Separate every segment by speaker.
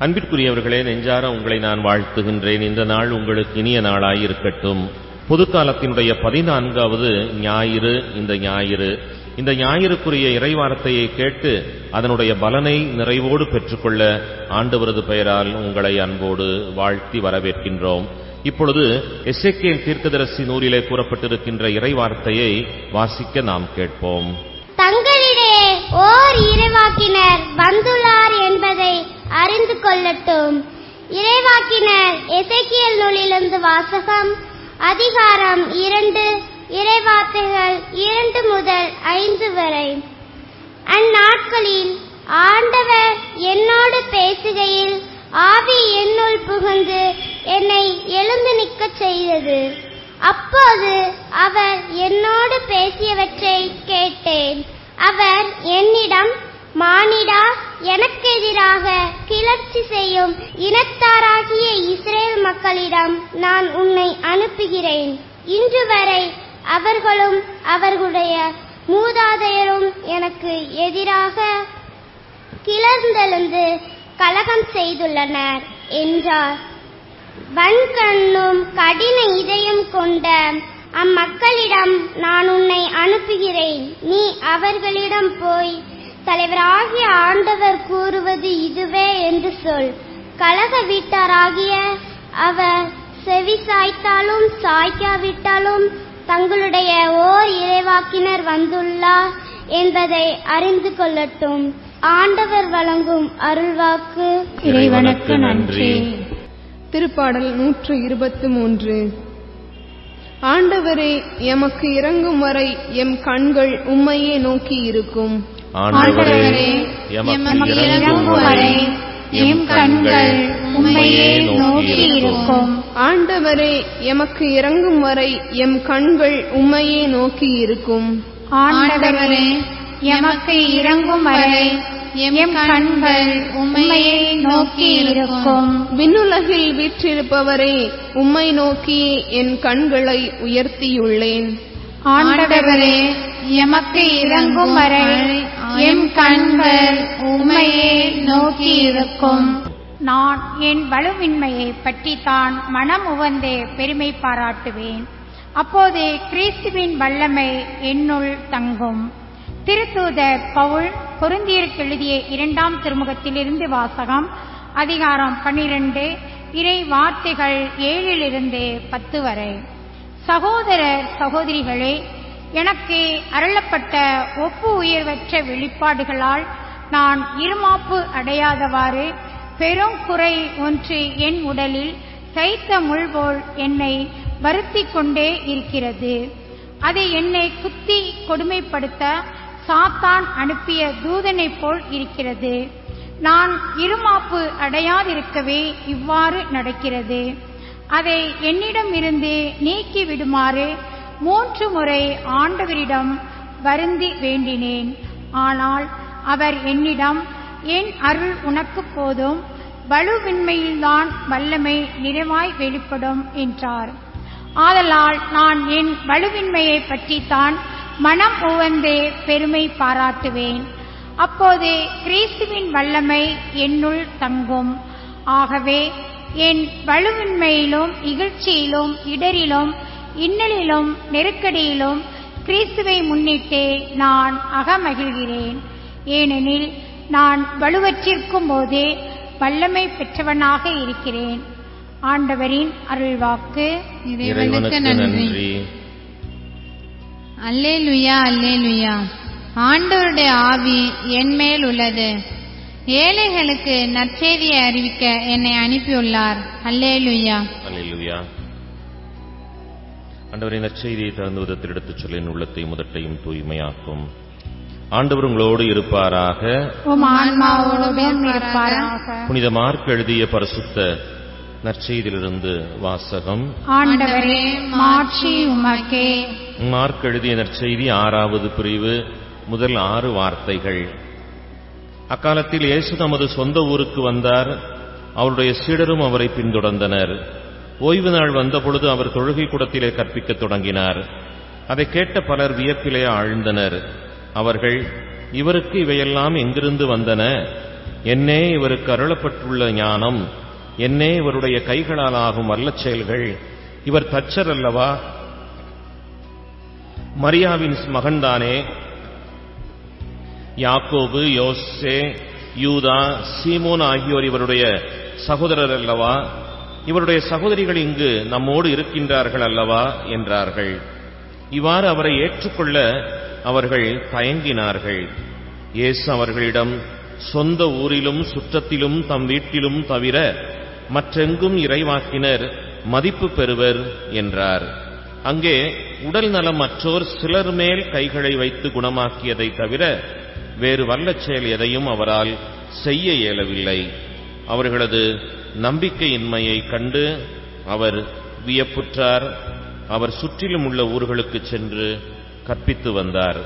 Speaker 1: அன்பிற்குரியவர்களே நெஞ்சார உங்களை நான் வாழ்த்துகின்றேன். இந்த நாள் உங்களுக்கு இனிய நாளாய் இருக்கட்டும் பொதுக்காலத்தினுடைய பதினான்காவது ஞாயிறு இந்த ஞாயிறு. இந்த ஞாயிறுக்குரிய இறைவார்த்தையை கேட்டு அதனுடைய பலனை நிறைவோடு பெற்றுக்கொள்ள ஆண்டவரது பெயரால் உங்களை அன்போடு வாழ்த்தி வரவேற்கின்றோம். இப்பொழுது எஸ்ஏகேல் தீர்க்கதரிசி நூலிலே கூறப்பட்டிருக்கின்ற இறைவார்த்தையை வாசிக்க நாம் கேட்போம்.
Speaker 2: தங்களிடையே ஓர் இறைவாக்கினர் வந்துள்ளார் என்பதை அறிந்து கொள்ளட்டும். இறைவாக்கினர் எசைக்கியல் நூலிலிருந்து வாசகம் அதிகாரம் இரண்டு இறைவார்த்தைகள் இரண்டு முதல் ஐந்து வரை. அந்நாட்களில் ஆண்டவர் என்னோடு பேசுகையில் ஆவி என்னுள் புகுந்து என்னை எழுந்து நிற்கச் செய்தது. அப்போது அவர் என்னோடு பேசியவற்றை கேட்டேன். அவர் என்னிடம் மானிடா எனக்கு எதிராக கிளர்ச்சி செய்யும் இனத்தாராகிய இஸ்ரேல் மக்களிடம் நான் உன்னை அனுப்புகிறேன். இன்று வரை அவர்களும் அவர்களுடைய மூதாதையரும் எனக்கு எதிராக கிளர்ந்தெழுந்து கலகம் செய்துள்ளனர் என்றார். வன்கண்ணும் கடின இதயம் கொண்ட அம்மக்களிடம் நான் உன்னை அனுப்புகிறேன். நீ அவர்களிடம் போய் தலைவராகிய ஆண்டவர் கூறுவது இதுவே என்று சொல். கலக வீட்டாராகிய அவர் செவி சாய்த்தாலும் சாய்க்காவிட்டாலும் தங்களுடைய ஓர் இறைவாக்கினர் வந்துள்ளார் என்பதை அறிந்து கொள்ளட்டும். ஆண்டவர் வழங்கும் அருள்வாக்கு.
Speaker 3: இறைவனுக்கு நன்றி.
Speaker 4: திருப்பாடல் நூற்று இருபத்து மூன்று. ஆண்டவரே எமக்கு இறங்கும் வரை எம் கண்கள் உம்மையே நோக்கி இருக்கும்.
Speaker 1: ஆண்டவரே எமக்கு இறங்கும் வரை எம் கண்கள் உம்மையே நோக்கி இருக்கும்.
Speaker 4: ஆண்டவரே எமக்கு இறங்கும் வரை எம் கண்கள் உம்மையே நோக்கி இருக்கும்.
Speaker 3: ஆண்டவரே எமக்கு இறங்கும் வரை எம் கண்கள் உம்மையே நோக்கி இருக்கும்.
Speaker 4: விண்ணுலகில் வீற்றிருப்பவரே உம்மை நோக்கியே என் கண்களை உயர்த்தியுள்ளேன்.
Speaker 3: ஆண்டவரே எமக்கு இறங்கும் வரை எம் கண்கள் உண்மையை நோக்கி இருக்கும் நான் என் வலுவின்மையை பற்றித்தான் மனம் உவந்தே பெருமை பாராட்டுவேன். அப்போது கிறிஸ்துவின் வல்லமை என்னுள் தங்கும். திருத்தூதர் பவுல் பொருந்தியருக்கு எழுதிய இரண்டாம் திருமுகத்திலிருந்து வாசகம் அதிகாரம் பன்னிரண்டு இறை வார்த்தைகள் ஏழிலிருந்து பத்து வரை. சகோதரர் சகோதரிகளே எனக்கு அருளப்பட்ட ஒப்பு உயர்வற்ற வெளிப்பாடுகளால் நான் இருமாப்பு அடையாதவாறு பெரும் குறை ஒன்று என் உடலில் தைத்த முள்போல் என்னை வருத்திக் கொண்டே இருக்கிறது. அது என்னை குத்தி கொடுமைப்படுத்த சாத்தான் அனுப்பிய தூதனைப் போல் இருக்கிறது. நான் இருமாப்பு அடையாதிருக்கவே இவ்வாறு நடக்கிறது. அதை என்னிடம் இருந்து நீக்கி விடுமாறு மூன்று முறை ஆண்டவரிடம் வருந்தி வேண்டினேன். ஆனால் அவர் என்னிடம் என் அருள் உனக்கு போதும் வலுவின்மையில்தான் வல்லமை நிறைவாய் வெளிப்படும் என்றார். ஆதலால் நான் என் வலுவின்மையை பற்றித்தான் மனம் உவந்தே பெருமை பாராட்டுவேன். அப்போது கிறிஸ்துவின் வல்லமை என்னுள் தங்கும். ஆகவே என் வலுவின்மையிலும் இகழ்ச்சியிலும் இடரிலும் இன்னலிலும் நெருக்கடியிலும் கிறிஸ்துவை முன்னிட்டே நான் அகமகிழ்கிறேன். ஏனெனில் நான் வலுவற்றிருக்கும் போதே வல்லமை பெற்றவனாக இருக்கிறேன். ஆண்டவரின் அருள்வாக்கு
Speaker 1: இறைவனுக்கு நன்றி.
Speaker 5: அல்லேலுயா அல்லேலுயா. ஆண்டவருடைய ஆவி என் மேல் உள்ளது. ஏழைகளுக்கு நற்செய்தியை அறிவிக்க என்னை அனுப்பியுள்ளார். அல்லேலுயா.
Speaker 1: அல்லேலூயா. ஆண்டவரின் நற்செய்தியை தகுந்த விதத்தில் எடுத்துச் சொல்ல என் உள்ளத்தை முதட்டையும் தூய்மையாக்கும். ஆண்டவர் உங்களோடு இருப்பாராக. புனித மார்க் எழுதிய பரிசுத்த நற்செய்தியிலிருந்து வாசகம்.
Speaker 3: ஆண்டவரே மாட்சி உமக்கே.
Speaker 1: மார்க் எழுதிய நற்செய்தி ஆறாவது பிரிவு. முதல் ஆறு வார்த்தைகள். அக்காலத்தில் இயேசு தமது சொந்த ஊருக்கு வந்தார். அவருடைய சீடரும் அவரை பின்தொடர்ந்தனர். ஓய்வு நாள் வந்தபொழுது அவர் தொழுகை கூடத்திலே கற்பிக்கத் தொடங்கினார். அதை கேட்ட பலர் வியப்பிலே ஆழ்ந்தனர். அவர்கள் இவருக்கு இவையெல்லாம் எங்கிருந்து வந்தன? என்னே இவருக்கு அருளப்பட்டுள்ள ஞானம். என்னே இவருடைய கைகளால் ஆகும் வல்லச் செயல்கள். இவர் தச்சர் அல்லவா? மரியாவின் மகன்தானே. யாக்கோபு யோசே யூதா சீமோன் ஆகியோர் இவருடைய சகோதரர் அல்லவா? இவருடைய சகோதரிகள் இங்கு நம்மோடு இருக்கின்றார்கள் அல்லவா? என்றார்கள். இவ்வாறு அவரை ஏற்றுக்கொள்ள அவர்கள் தயங்கினார்கள். இயேசு அவர்களிடம் சொந்த ஊரிலும் சுற்றத்திலும் தம் வீட்டிலும் தவிர மற்றெங்கும் இறைவாக்கினர் மதிப்பு பெறுவர் என்றார். அங்கே உடல் நலம் மற்றோர் சிலர் மேல் கைகளை வைத்து குணமாக்கியதை தவிர வேறு வல்லச் செயல் எதையும் அவரால் செய்ய இயலவில்லை. அவர்களது நம்பிக்கையின்மையை கண்டு அவர் வியப்புற்றார். அவர் சுற்றிலும் உள்ள ஊர்களுக்கு சென்று கற்பித்து வந்தார்.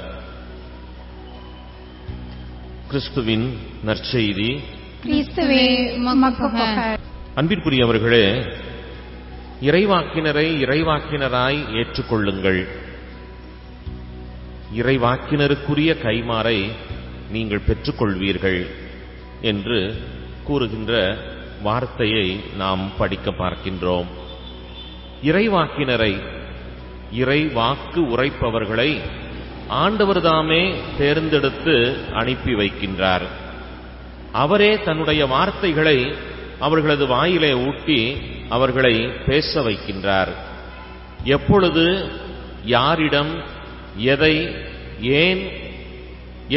Speaker 1: கிறிஸ்துவின் நற்செய்தி. அன்பிற்குரியவர்களே இறைவாக்கினரை இறைவாக்கினராய் ஏற்றுக்கொள்ளுங்கள். இறைவாக்கினருக்குரிய கைமாறை நீங்கள் பெற்றுக்கொள்வீர்கள் என்று கூறுகின்ற வார்த்தையை நாம் படிக்க பார்க்கின்றோம். இறைவாக்கினரை இறை வாக்கு உரைப்பவர்களை ஆண்டவர்தாமே தேர்ந்தெடுத்து அனுப்பி வைக்கின்றார். அவரே தன்னுடைய வார்த்தைகளை அவர்களது வாயிலே ஊட்டி அவர்களை பேச வைக்கின்றார். எப்பொழுது யாரிடம் எதை ஏன்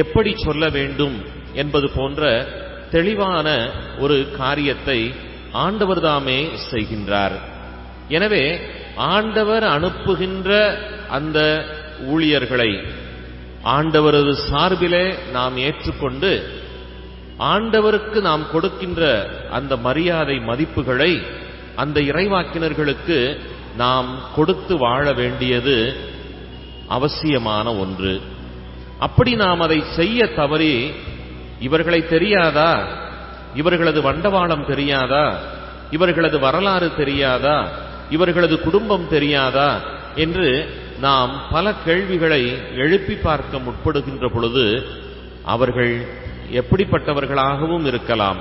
Speaker 1: எப்படி சொல்ல வேண்டும் என்பது போன்ற தெளிவான ஒரு காரியத்தை ஆண்டவர்தாமே செய்கின்றார். எனவே ஆண்டவர் அனுப்புகின்ற அந்த ஊழியர்களை ஆண்டவரது சார்பிலே நாம் ஏற்றுக்கொண்டு ஆண்டவருக்கு நாம் கொடுக்கின்ற அந்த மரியாதை மதிப்புகளை அந்த இறைவாக்கினர்களுக்கு நாம் கொடுத்து வாழ வேண்டியது அவசியமான ஒன்று. அப்படி நாம் அதை செய்ய தவறி இவர்களை தெரியாதா? இவர்களது வண்டவாளம் தெரியாதா? இவர்களது வரலாறு தெரியாதா? இவர்களது குடும்பம் தெரியாதா? என்று நாம் பல கேள்விகளை எழுப்பி பார்க்க முற்படுகின்ற பொழுது அவர்கள் எப்படிப்பட்டவர்களாகவும் இருக்கலாம்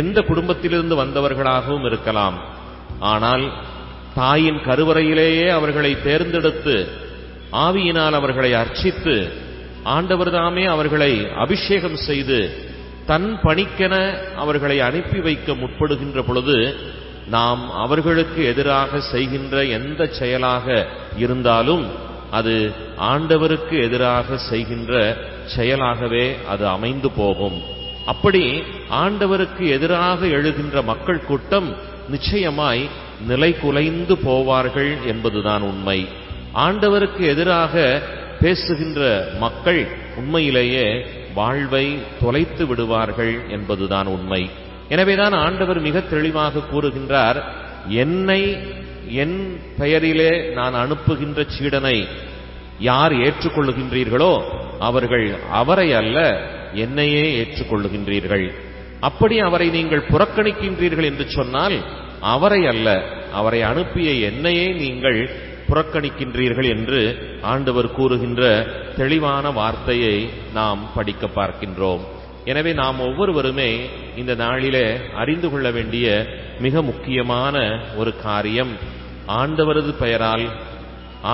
Speaker 1: எந்த குடும்பத்திலிருந்து வந்தவர்களாகவும் இருக்கலாம். ஆனால் தாயின் கருவறையிலேயே அவர்களை தேர்ந்தெடுத்து ஆவியினால் அவர்களை அர்ச்சித்து ஆண்டவர்தாமே அவர்களை அபிஷேகம் செய்து தன் பணிக்கென அவர்களை அனுப்பி வைக்க முற்படுகின்ற பொழுது நாம் அவர்களுக்கு எதிராக செய்கின்ற எந்த செயலாக இருந்தாலும் அது ஆண்டவருக்கு எதிராக செய்கின்ற செயலாகவே அது அமைந்து போகும். அப்படி ஆண்டவருக்கு எதிராக எழுகின்ற மக்கள் கூட்டம் நிச்சயமாய் நிலை குலைந்து போவார்கள் என்பதுதான் உண்மை. ஆண்டவருக்கு எதிராக பேசுகின்ற மக்கள் உண்மையிலேயே வாழ்வை தொலைத்து விடுவார்கள் என்பதுதான் உண்மை. எனவேதான் ஆண்டவர் மிக தெளிவாக கூறுகின்றார் என்னை என் பெயரிலே நான் அனுப்புகின்ற சீடனை யார் ஏற்றுக்கொள்ளுகின்றீர்களோ அவர்கள் அவரை அல்ல என்னையே ஏற்றுக்கொள்ளுகின்றீர்கள். அப்படி அவரை நீங்கள் புறக்கணிக்கின்றீர்கள் என்று சொன்னால் அவரை அல்ல அவரை அனுப்பிய என்னையே நீங்கள் புறக்கணிக்கின்றீர்கள் என்று ஆண்டவர் கூறுகின்ற தெளிவான வார்த்தையை நாம் படிக்க பார்க்கின்றோம். எனவே நாம் ஒவ்வொருவருமே இந்த நாளிலே அறிந்து கொள்ள வேண்டிய மிக முக்கியமான ஒரு காரியம் ஆண்டவரது பெயரால்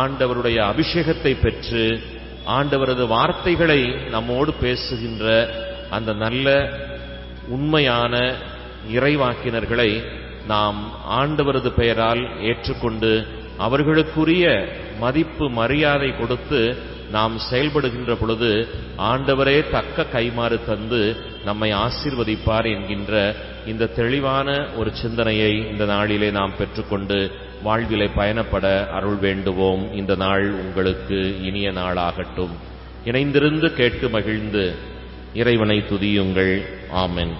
Speaker 1: ஆண்டவருடைய அபிஷேகத்தை பெற்று ஆண்டவரது வார்த்தைகளை நம்மோடு பேசுகின்ற அந்த நல்ல உண்மையான இறைவாக்கினர்களை நாம் ஆண்டவரது பெயரால் ஏற்றுக்கொண்டு அவர்களுக்குரிய மதிப்பு மரியாதை கொடுத்து நாம் செயல்படுகின்ற பொழுது ஆண்டவரே தக்க கைமாறு தந்து நம்மை ஆசீர்வதிப்பார் என்கின்ற இந்த தெளிவான ஒரு சிந்தனையை இந்த நாளிலே நாம் பெற்றுக்கொண்டு வாழ்விலை பயணப்பட அருள் வேண்டுவோம். இந்த நாள் உங்களுக்கு இனிய நாளாகட்டும். இணைந்திருந்து கேட்டு மகிழ்ந்து இறைவனை துதியுங்கள். ஆமென்.